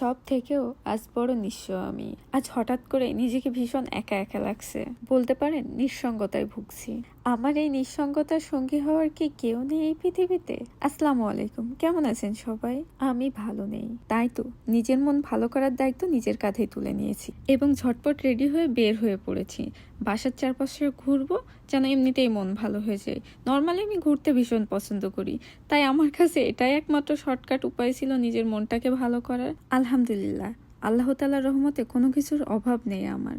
সব থেকেও আজ বড় নিঃস্ব আমি। আজ হঠাৎ করে নিজেকে ভীষণ একা একা লাগছে। বলতে পারেন নিঃসঙ্গতায় ভুগছি। আমার এই নিঃসঙ্গতার সঙ্গী হওয়ার কি কেউ নেই এই পৃথিবীতে? আসসালামু আলাইকুম। কেমন আছেন সবাই? আমি ভালো নেই। তাই তো, নিজের মন ভালো করার দায়িত্ব নিজের কাঁধে তুলে নিয়েছি এবং ঝটপট রেডি হয়ে বের হয়ে পড়েছি। বাসার চারপাশে ঘুরবো যেন এমনিতেই মন ভালো হয়ে যায়। নর্মালি আমি ঘুরতে ভীষণ পছন্দ করি। তাই আমার কাছে এটাই একমাত্র শর্টকাট উপায় ছিল নিজের মনটাকে ভালো করার। আলহামদুলিল্লাহ আল্লাহ তালার রহমতে কোনো কিছুর অভাব নেই আমার।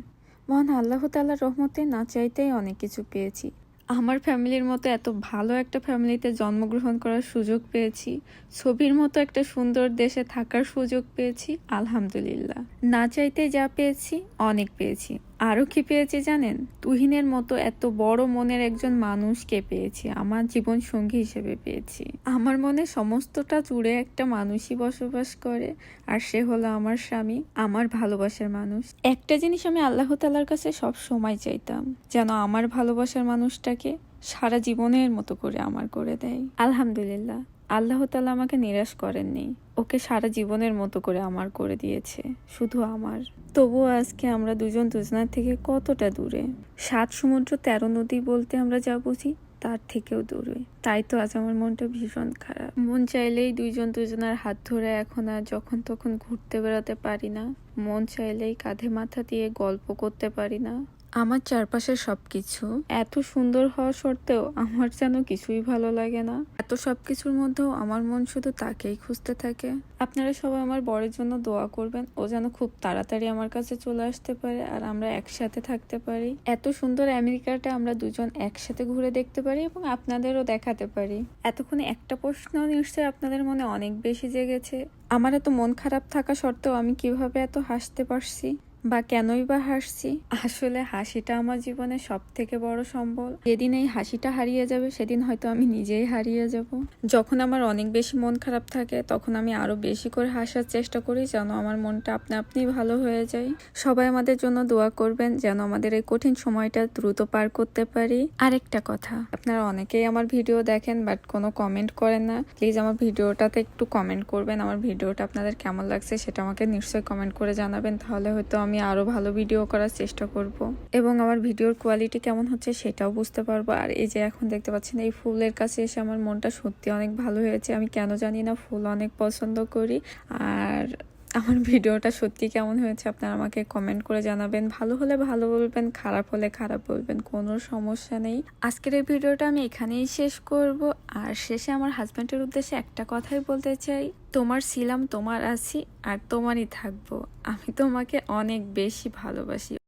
মহান আল্লাহ তালার রহমতে না চাইতেই অনেক কিছু পেয়েছি। আমার ফ্যামিলির মতো এত ভালো একটা ফ্যামিলিতে জন্মগ্রহণ করার সুযোগ পেয়েছি। ছবির মতো একটা সুন্দর দেশে থাকার সুযোগ পেয়েছি। আলহামদুলিল্লাহ। না চাইতে যা পেয়েছি, অনেক পেয়েছি। আরও কি পেয়েছি জানেন? তুহিনের মতো এত বড় মনের একজন মানুষকে পেয়েছি, আমার জীবন সঙ্গী হিসেবে পেয়েছি। আমার মনে সমস্তটা জুড়ে একটা মানুষই বসবাস করে, আর সে হলো আমার স্বামী, আমার ভালোবাসার মানুষ। একটা জিনিস আমি আল্লাহ তালার কাছে সব সময় চাইতাম, যেন আমার ভালোবাসার মানুষটাকে সারা জীবনের মতো করে আমার করে দেয়। আলহামদুলিল্লাহ। আল্লাহ তালা আমাকে নিরাশ করেননি। ওকে সারা জীবনের মতো করে আমার করে দিয়েছে, শুধু আমার। তবুও আজকে আমরা দুজন দুজনার থেকে কতটা দূরে? সাত সমুদ্র তেরো নদী বলতে আমরা যা বুঝি, তার থেকেও দূরে। তাই তো আজ আমার মনটা ভীষণ খারাপ। মন চাইলেই দুইজন দুজনের হাত ধরে এখন আর যখন তখন ঘুরতে বেড়াতে পারি না। মন চাইলেই কাঁধে মাথা দিয়ে গল্প করতে পারি না। আমার চারপাশের সবকিছু এত সুন্দর হওয়া সত্ত্বেও আমার যেন কিছুই ভালো লাগে না। এত সবকিছুর মধ্যেও আমার মন শুধু তাকেই খুঁজতে থাকে। আপনারা সবাই আমার বরের জন্য দোয়া করবেন। ও যেন খুব তাড়াতাড়ি আমার কাছে চলে আসতে পারে আর আমরা একসাথে থাকতে পারি। এত সুন্দর আমেরিকাটা আমরা দুজন একসাথে ঘুরে দেখতে পারি এবং আপনাদেরও দেখাতে পারি। এতক্ষণে একটা প্রশ্ন নিশ্চয়ই আপনাদের মনে অনেক বেশি জেগেছে। আমার এত মন খারাপ থাকা সত্ত্বেও আমি কীভাবে এত হাসতে পারছি? বা কেনই বা হাসছি? আসলে হাসিটা আমার জীবনে সব থেকে বড় সম্বল। যেদিন এই হাসিটা হারিয়ে যাবে, সেদিন হয়তো আমি নিজেই হারিয়ে যাব। যখন আমার অনেক বেশি মন খারাপ থাকে, তখন আমি আরও বেশি করে হাসার চেষ্টা করি যেন আমার মনটা আপনা আপনি ভালো হয়ে যায়। সবাই আমাদের জন্য দোয়া করবেন যেন আমাদের এই কঠিন সময়টা দ্রুত পার করতে পারি। আরেকটা কথা, আপনারা অনেকেই আমার ভিডিও দেখেন, বাট কোনো কমেন্ট করেন না। প্লিজ আমার ভিডিওটাতে একটু কমেন্ট করবেন। আমার ভিডিওটা আপনাদের কেমন লাগছে সেটা আমাকে নিশ্চয়ই কমেন্ট করে জানাবেন। তাহলে হয়তো আমি আরও ভালো ভিডিও করার চেষ্টা করব। এবং আমার ভিডিওর কোয়ালিটি কেমন হচ্ছে সেটাও বুঝতে পারব। আর এই যে এখন দেখতে পাচ্ছেন, এই ফুলের কাছে এসে আমার মনটা সত্যি অনেক ভালো হয়েছে। আমি কেন জানি না, ফুল অনেক পছন্দ করি। আর আমার ভিডিওটা সত্যি কেমন হয়েছে আপনারা আমাকে কমেন্ট করে জানাবেন। ভালো হলে ভালো বলবেন, খারাপ হলে খারাপ বলবেন, কোনো সমস্যা নেই। আজকের এই ভিডিওটা আমি এখানেই শেষ করব। আর শেষে আমার হাজব্যান্ডের উদ্দেশ্যে একটা কথাই বলতে চাই। তোমার ছিলাম, তোমার আছি, আর তোমারই থাকব। আমি তোমাকে অনেক বেশি ভালোবাসি।